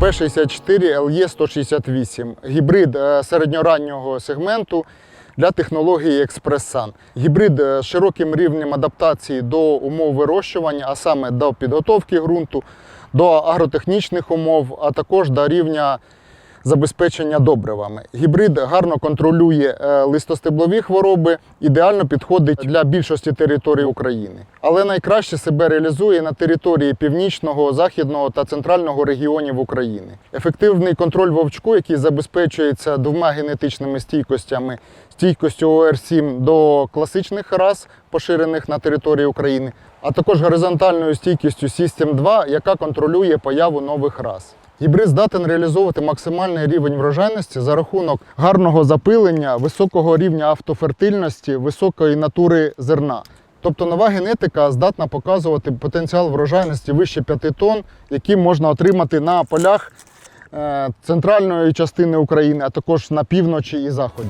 Т-64 LE-168, гібрид е, середньораннього сегменту для технології Експрес-Сан. Гібрид е, з широким рівнем адаптації до умов вирощування, а саме до підготовки ґрунту, до агротехнічних умов, а також до рівня забезпечення добривами. Гібрид гарно контролює е, листостеблові хвороби, ідеально підходить для більшості територій України. Але найкраще себе реалізує на території північного, західного та центрального регіонів України. Ефективний контроль вовчку, який забезпечується двома генетичними стійкостями: стійкостю ОР7 до класичних рас, поширених на території України, а також горизонтальною стійкістю System 2, яка контролює появу нових рас. Гібрид здатен реалізовувати максимальний рівень врожайності за рахунок гарного запилення, високого рівня автофертильності, високої натури зерна. Тобто нова генетика здатна показувати потенціал врожайності вище 5 тонн, який можна отримати на полях е, центральної частини України, а також на півночі і заході.